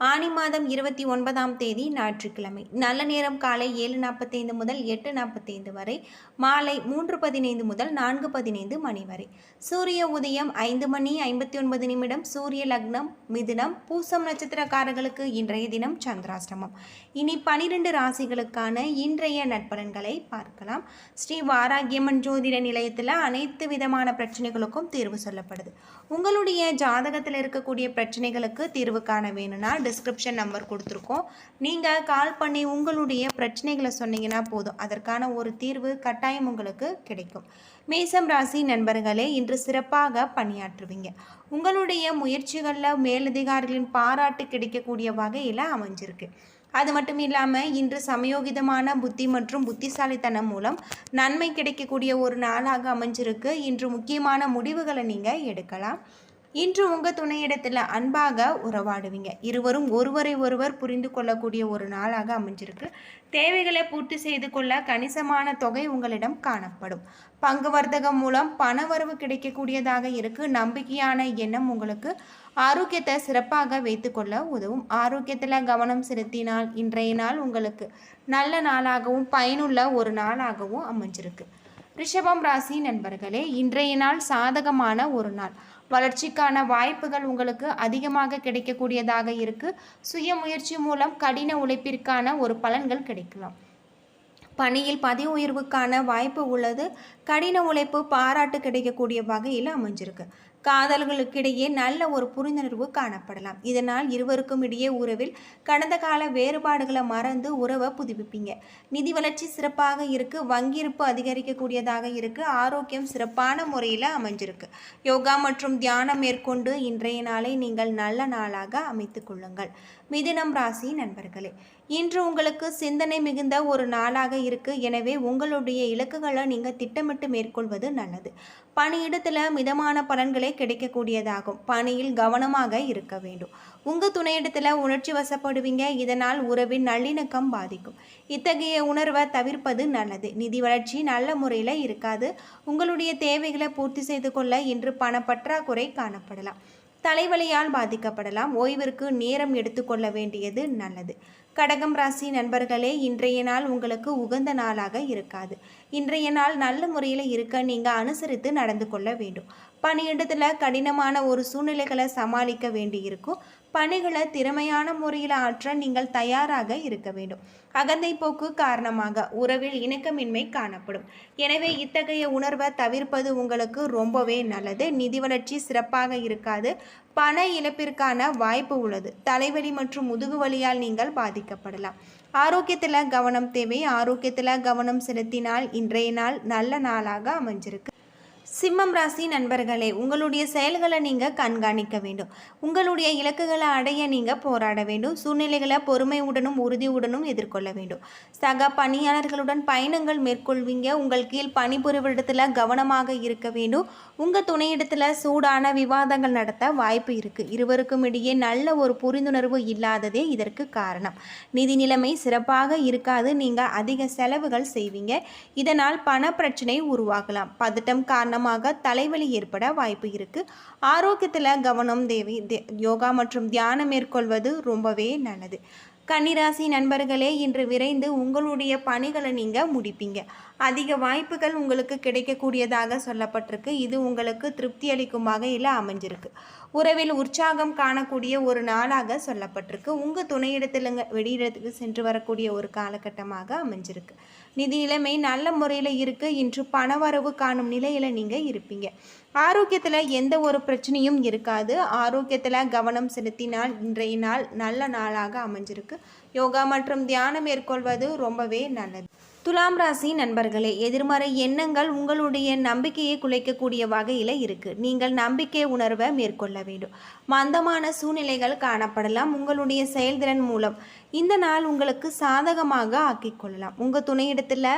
ஆனி மாதம் இருபத்தி ஒன்பதாம் தேதி ஞாயிற்றுக்கிழமை. நல்ல நேரம் காலை ஏழு நாற்பத்தைந்து முதல் எட்டு நாற்பத்தைந்து வரை மாலை மூன்று பதினைந்து முதல் நான்கு பதினைந்து மணி வரை. சூரிய உதயம் ஐந்து மணி ஐம்பத்தி ஒன்பது நிமிடம் சூரிய லக்னம் மிதுனம் பூசம் நட்சத்திரக்காரர்களுக்கு இன்றைய தினம் சந்திராஷ்டமம். இனி பனிரெண்டு ராசிகளுக்கான இன்றைய நட்பலன்களை பார்க்கலாம். ஸ்ரீ வாராகியம்மன் ஜோதிட நிலையத்தில் அனைத்து விதமான பிரச்சனைகளுக்கும் தீர்வு சொல்லப்படுது. உங்களுடைய ஜாதகத்தில் இருக்கக்கூடிய பிரச்சனைகளுக்கு தீர்வு காண வேணும்னா டிஸ்கிரிப்ஷன் நம்பர் கொடுத்துருக்கோம். நீங்கள் கால் பண்ணி உங்களுடைய பிரச்சனைகளை சொன்னீங்கன்னா போதும். அதற்கான ஒரு தீர்வு கட்டாயம் உங்களுக்கு கிடைக்கும். மேசம் ராசி நண்பர்களே இன்று சிறப்பாக பணியாற்றுவீங்க. உங்களுடைய முயற்சிகளில் மேலதிகாரிகளின் பாராட்டு கிடைக்கக்கூடிய வகையில் அமைஞ்சிருக்கு. அது மட்டும் இல்லாமல் இன்று சமயோகிதமான புத்தி மற்றும் புத்திசாலித்தனம் மூலம் நன்மை கிடைக்கக்கூடிய ஒரு நாளாக அமைஞ்சிருக்கு. இன்று முக்கியமான முடிவுகளை நீங்கள் எடுக்கலாம். இன்று உங்கள் துணையிடத்தில் அன்பாக உறவாடுவீங்க. இருவரும் ஒருவரை ஒருவர் புரிந்து கொள்ளக்கூடிய ஒரு நாளாக அமைஞ்சிருக்கு. தேவைகளை பூர்த்தி செய்து கொள்ள கணிசமான தொகை உங்களிடம் காணப்படும். பங்கு வர்த்தகம் மூலம் பணவரவு கிடைக்கக்கூடியதாக இருக்குது நம்பிக்கையான எண்ணம் உங்களுக்கு ஆரோக்கியத்தை சிறப்பாக வைத்துக்கொள்ள உதவும். ஆரோக்கியத்தில் கவனம் செலுத்தினால் இன்றைய நாள் உங்களுக்கு நல்ல நாளாகவும் பயனுள்ள ஒரு நாளாகவும் அமைஞ்சிருக்கு. ரிஷபம் ராசி நண்பர்களே இன்றைய நாள் சாதகமான ஒரு நாள். வளர்ச்சிக்கான வாய்ப்புகள் உங்களுக்கு அதிகமாக கிடைக்கக்கூடியதாக இருக்கு. சுய முயற்சி மூலம் கடின உழைப்பிற்கான ஒரு பலன்கள் கிடைக்கலாம். பணியில் பதவி உயர்வுக்கான வாய்ப்பு உள்ளது. கடின உழைப்பு பாராட்டு கிடைக்கக்கூடிய வகையில் அமைஞ்சிருக்கு. காதல்களுக்கிடையே நல்ல ஒரு புரிந்துணர்வு காணப்படலாம். இதனால் இருவருக்கும் இடையே உறவில் கடந்த கால வேறுபாடுகளை மறந்து உறவை புதுப்பிப்பீங்க. நிதி வளர்ச்சி சிறப்பாக இருக்கு. வங்கியிருப்பு அதிகரிக்கக்கூடியதாக இருக்கு. ஆரோக்கியம் சிறப்பான முறையில் அமைஞ்சிருக்கு. யோகா மற்றும் தியானம் மேற்கொண்டு இன்றைய நாளை நீங்கள் நல்ல நாளாக அமைத்துக் கொள்ளுங்கள். மிதினம் ராசி நண்பர்களே இன்று உங்களுக்கு சிந்தனை மிகுந்த ஒரு நாளாக இருக்கு. எனவே உங்களுடைய இலக்குகளை நீங்கள் திட்டமிட்டு மேற்கொள்வது நல்லது. பணியிடத்தில் மிதமான பலன்களை கிடைக்கக்கூடியதாகும். பணியில் கவனமாக இருக்க வேண்டும். உங்கள் துணையிடத்தில் உணர்ச்சி வசப்படுவீங்க. இதனால் உறவின் நல்லிணக்கம் பாதிக்கும். இத்தகைய உணர்வை தவிர்ப்பது நல்லது. நிதி வளர்ச்சி நல்ல முறையில் இருக்காது. உங்களுடைய தேவைகளை பூர்த்தி செய்து கொள்ள இன்று பணப்பற்றாக்குறை காணப்படலாம். தலைவலியால் பாதிக்கப்படலாம். ஓய்விற்கு நேரம் எடுத்துக்கொள்ள வேண்டியது நல்லது. கடகம் ராசி நண்பர்களே இன்றைய நாள் உங்களுக்கு உகந்த நாளாக இருக்காது. இன்றைய நாள் நல்ல முறையில் இருக்க நீங்கள் அனுசரித்து நடந்து கொள்ள வேண்டும். பணியிடத்தில் கடினமான ஒரு சூழ்நிலைகளை சமாளிக்க வேண்டியிருக்கும். பணிகளை திறமையான முறையில் ஆற்ற நீங்கள் தயாராக இருக்க வேண்டும். அகந்தை போக்கு காரணமாக உறவில் இணக்கமின்மை காணப்படும். எனவே இத்தகைய உணர்வை தவிர்ப்பது உங்களுக்கு ரொம்பவே நல்லது. நிதி வளர்ச்சி சிறப்பாக இருக்காது. பண இழப்பிற்கான வாய்ப்பு உள்ளது. தலைவலி மற்றும் முதுகு வலியால் நீங்கள் பாதிக்கப்படலாம். ஆரோக்கியத்தில் கவனம் தேவை. ஆரோக்கியத்தில் கவனம் செலுத்தினால் இன்றைய நாள் நல்ல நாளாக அமைஞ்சிருக்கு. சிம்மம் ராசி நண்பர்களே உங்களுடைய செயல்களை நீங்கள் கண்காணிக்க வேண்டும். உங்களுடைய இலக்குகளை அடைய நீங்கள் போராட வேண்டும். சூழ்நிலைகளை பொறுமையுடனும் உறுதியுடனும் எதிர்கொள்ள வேண்டும். சக பணியாளர்களுடன் பயணங்கள் மேற்கொள்வீங்க. உங்கள் கீழ் பணிபுரிவிடத்தில் கவனமாக இருக்க வேண்டும். உங்கள் துணையிடத்தில் சூடான விவாதங்கள் நடத்த வாய்ப்பு இருக்குது இருவருக்கும் இடையே நல்ல ஒரு புரிந்துணர்வு இல்லாததே இதற்கு காரணம். நிதி நிலைமை சிறப்பாக இருக்காது. நீங்கள் அதிக செலவுகள் செய்வீங்க. இதனால் பண பிரச்சனை உருவாகலாம். பதட்டம் காரணமாக தலைவலி ஏற்பட வாய்ப்பு இருக்கு. ஆரோக்கியத்தில் கவனம் தேவை யோகா மற்றும் தியானம் மேற்கொள்வது ரொம்பவே நல்லது. கன்னிராசி நண்பர்களே இன்று விரைந்து உங்களுடைய பணிகளை நீங்கள் முடிப்பீங்க. அதிக வாய்ப்புகள் உங்களுக்கு கிடைக்கக்கூடியதாக சொல்லப்பட்டிருக்கு. இது உங்களுக்கு திருப்தி அளிக்கும் வகையில் அமைஞ்சிருக்கு. உறவில் உற்சாகம் காணக்கூடிய ஒரு நாளாக சொல்லப்பட்டிருக்கு. உங்கள் துணையிடத்திலுங்க வெளியிடத்துக்கு சென்று வரக்கூடிய ஒரு காலகட்டமாக அமைஞ்சிருக்கு. நிதி நிலைமை நல்ல முறையில் இருக்கு. இன்று பணவரவு காணும் நிலையில் நீங்கள் இருப்பீங்க. ஆரோக்கியத்தில் எந்த ஒரு பிரச்சனையும் இருக்காது. ஆரோக்கியத்தில் கவனம் செலுத்தினால் இன்றைய நாள் நல்ல நாளாக அமைஞ்சிருக்கு. யோகா மற்றும் தியானம் மேற்கொள்வது ரொம்பவே நல்லது. துலாம் ராசி நண்பர்களே எதிர்மறை எண்ணங்கள் உங்களுடைய நம்பிக்கையை குலைக்கக்கூடிய வகையில் இருக்குது நீங்கள் நம்பிக்கை உணர்வை மேற்கொள்ள வேண்டும். மந்தமான சூழ்நிலைகள் காணப்படலாம். உங்களுடைய செயல்திறன் மூலம் இந்த நாள் உங்களுக்கு சாதகமாக ஆக்கிக்கொள்ளலாம் உங்கள் துணையிடத்தில்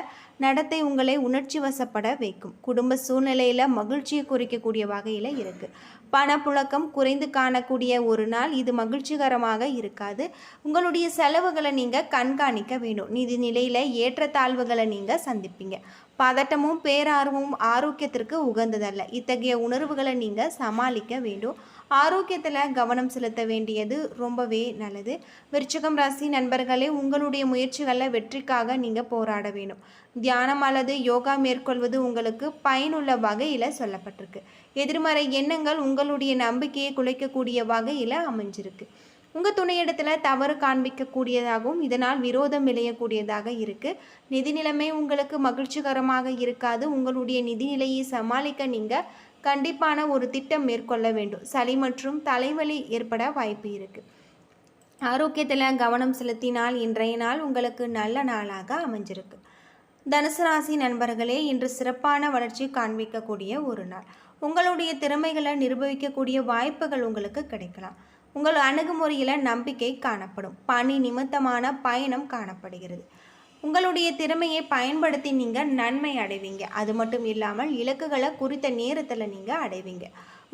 நடத்தை உங்களை உணர்ச்சி வசப்பட வைக்கும். குடும்ப சூழ்நிலையில் மகிழ்ச்சியை குறிக்கக்கூடிய வகையில் இருக்குது பணப்புழக்கம் குறைந்து காணக்கூடிய ஒரு நாள். இது மகிழ்ச்சிகரமாக இருக்காது. உங்களுடைய செலவுகளை நீங்கள் கண்காணிக்க வேண்டும். நிதி நிலையில் ஏற்றத்தாழ்வுகளை நீங்கள் சந்திப்பீங்க. பதட்டமும் பேரார்வமும் ஆரோக்கியத்திற்கு உகந்ததல்ல. இத்தகைய உணர்வுகளை நீங்கள் சமாளிக்க வேண்டும். ஆரோக்கியத்தில் கவனம் செலுத்த வேண்டியது ரொம்பவே நல்லது. விருச்சகம் ராசி நண்பர்களே உங்களுடைய முயற்சிகளில் வெற்றிக்காக நீங்கள் போராட வேணும். தியானம் அல்லது யோகா மேற்கொள்வது உங்களுக்கு பயனுள்ள வகையில் சொல்லப்பட்டிருக்கு. எதிர்மறை எண்ணங்கள் உங்களுடைய நம்பிக்கையை குலைக்கக்கூடிய வகையில் அமைஞ்சிருக்கு. உங்கள் துணையிடத்தில் தவறு காண்பிக்கக்கூடியதாகவும் இதனால் விரோதம் விளையக்கூடியதாக இருக்குது நிதி நிலைமை உங்களுக்கு மகிழ்ச்சிகரமாக இருக்காது. உங்களுடைய நிதிநிலையை சமாளிக்க நீங்கள் கண்டிப்பான ஒரு திட்டம் மேற்கொள்ள வேண்டும். சளி மற்றும் தலைவலி ஏற்பட வாய்ப்பு இருக்குது ஆரோக்கியத்தில் கவனம் செலுத்தினால் இன்றைய நாள் உங்களுக்கு நல்ல நாளாக அமைஞ்சிருக்கு. தனுசு ராசி நண்பர்களே இன்று சிறப்பான வளர்ச்சி காண்பிக்கக்கூடிய ஒரு நாள். உங்களுடைய திறமைகளை நிரூபிக்கக்கூடிய வாய்ப்புகள் உங்களுக்கு கிடைக்கலாம். உங்கள் அணுகுமுறையில் நம்பிக்கை காணப்படும். பணி நிமித்தமான பயணம் காணப்படுகிறது. உங்களுடைய திறமையை பயன்படுத்தி நீங்கள் நன்மை அடைவீங்க. அது மட்டும் இல்லாமல் இலக்குகளை குறித்த நேரத்தில் நீங்கள் அடைவீங்க.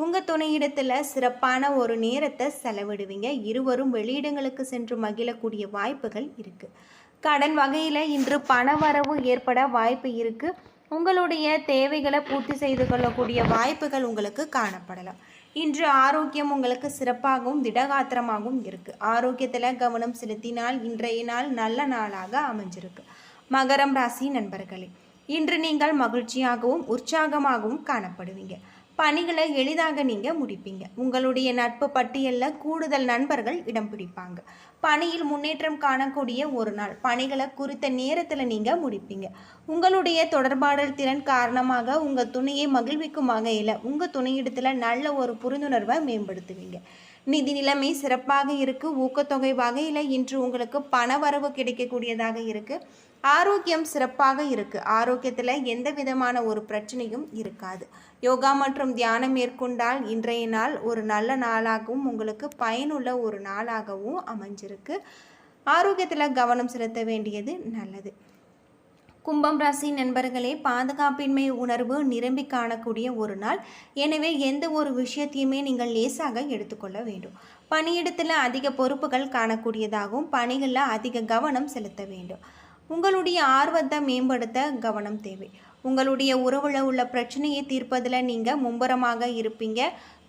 உங்கள் துணையிடத்தில் சிறப்பான ஒரு நேரத்தை செலவிடுவீங்க. இருவரும் வெளியிடங்களுக்கு சென்று மகிழக்கூடிய வாய்ப்புகள் இருக்குது கடன் வகையில் இன்று பண வரவு ஏற்பட வாய்ப்பு இருக்குது உங்களுடைய தேவைகளை பூர்த்தி செய்து கொள்ளக்கூடிய வாய்ப்புகள் உங்களுக்கு காணப்படலாம். இன்று ஆரோக்கியம் உங்களுக்கு சிறப்பாகவும் திடகாத்திரமாகவும் இருக்குது ஆரோக்கியத்தில் கவனம் செலுத்தினால் இன்றைய நாள் நல்ல நாளாக அமைஞ்சிருக்கு. மகரம் ராசி நண்பர்களே இன்று நீங்கள் மகிழ்ச்சியாகவும் உற்சாகமாகவும் காணப்படுவீங்க. பணிகளை எளிதாக நீங்கள் முடிப்பீங்க. உங்களுடைய நட்பு பட்டியலில் கூடுதல் நண்பர்கள் இடம் பிடிப்பாங்க. பணியில் முன்னேற்றம் காணக்கூடிய ஒரு நாள். பணிகளை குறித்த நேரத்தில் நீங்கள் முடிப்பீங்க. உங்களுடைய தொடர்பாடல் திறன் காரணமாக உங்கள் துணையை மகிழ்விக்கும் வகையில் உங்கள் துணையிடத்தில் நல்ல ஒரு புரிந்துணர்வை மேம்படுத்துவீங்க. நிதி நிலைமை சிறப்பாக இருக்குது ஊக்கத்தொகை வகையில் இன்று உங்களுக்கு பண வரவு கிடைக்கக்கூடியதாக இருக்குது ஆரோக்கியம் சிறப்பாக இருக்குது ஆரோக்கியத்தில் எந்த விதமான ஒரு பிரச்சனையும் இருக்காது. யோகா மற்றும் தியானம் மேற்கொண்டால் இன்றைய நாள் ஒரு நல்ல நாளாகவும் உங்களுக்கு பயனுள்ள ஒரு நாளாகவும் அமைஞ்சிருக்கு. ஆரோக்கியத்தில் கவனம் செலுத்த வேண்டியது நல்லது. கும்பம் ராசி நண்பர்களே பாதுகாப்பின்மை உணர்வு நிரம்பி காணக்கூடிய ஒரு நாள். எனவே எந்த ஒரு விஷயத்தையுமே நீங்கள் லேசாக எடுத்துக்கொள்ள வேண்டும். பணியிடத்தில் அதிக பொறுப்புகள் காணக்கூடியதாகவும் பணிகளில் அதிக கவனம் செலுத்த வேண்டும். உங்களுடைய ஆர்வத்தை மேம்படுத்த கவனம் தேவை. உங்களுடைய உறவில் உள்ள பிரச்சனையை தீர்ப்பதில் நீங்கள் மும்பரமாக இருப்பீங்க.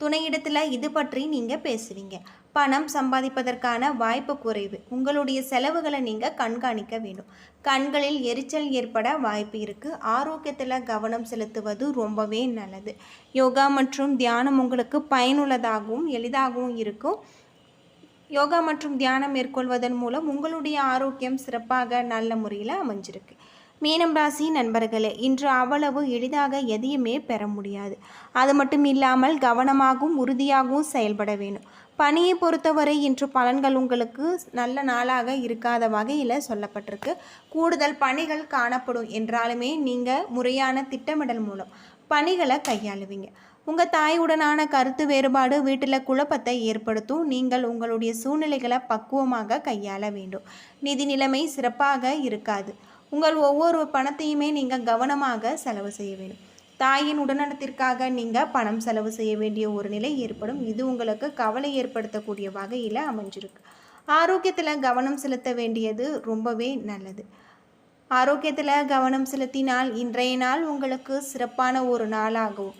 துணையிடத்தில் இது பற்றி நீங்கள் பேசுவீங்க. பணம் சம்பாதிப்பதற்கான வாய்ப்பு குறைவு. உங்களுடைய செலவுகளை நீங்கள் கண்காணிக்க வேண்டும். கண்களில் எரிச்சல் ஏற்பட வாய்ப்பு இருக்குது ஆரோக்கியத்தில் கவனம் செலுத்துவது ரொம்பவே நல்லது. யோகா மற்றும் தியானம் உங்களுக்கு பயனுள்ளதாகவும் எளிதாகவும் இருக்கும். யோகா மற்றும் தியானம் மேற்கொள்வதன் மூலம் உங்களுடைய ஆரோக்கியம் சிறப்பாக நல்ல முறையில் அமைஞ்சிருக்கு. மீனம் ராசி நண்பர்களே இன்று அவ்வளவு எளிதாக எதையுமே பெற முடியாது. அது மட்டும் இல்லாமல் கவனமாகவும் உறுதியாகவும் செயல்பட வேணும் பணியை பொறுத்தவரை இன்று பலன்கள் உங்களுக்கு நல்ல நாளாக இருக்காத வகையில் சொல்லப்பட்டிருக்கு. கூடுதல் பணிகள் காணப்படும் என்றாலுமே நீங்கள் முறையான திட்டமிடல் மூலம் பணிகளை கையாளுவீங்க. உங்கள் தாயுடனான கருத்து வேறுபாடு வீட்டில் குழப்பத்தை ஏற்படுத்தும். நீங்கள் உங்களுடைய சூழ்நிலைகளை பக்குவமாக கையாள வேண்டும். நிதி நிலைமை சிறப்பாக இருக்காது. உங்கள் ஒவ்வொரு பணத்தையுமே நீங்கள் கவனமாக செலவு செய்ய வேண்டும். தாயின் உடல்நலத்திற்காக நீங்கள் பணம் செலவு செய்ய வேண்டிய ஒரு நிலை ஏற்படும். இது உங்களுக்கு கவலை ஏற்படுத்தக்கூடிய வகையில் அமைஞ்சிருக்கு. ஆரோக்கியத்தில் கவனம் செலுத்த வேண்டியது ரொம்பவே நல்லது. ஆரோக்கியத்தில் கவனம் செலுத்தினால் இன்றைய நாள் உங்களுக்கு சிறப்பான ஒரு நாளாகவும்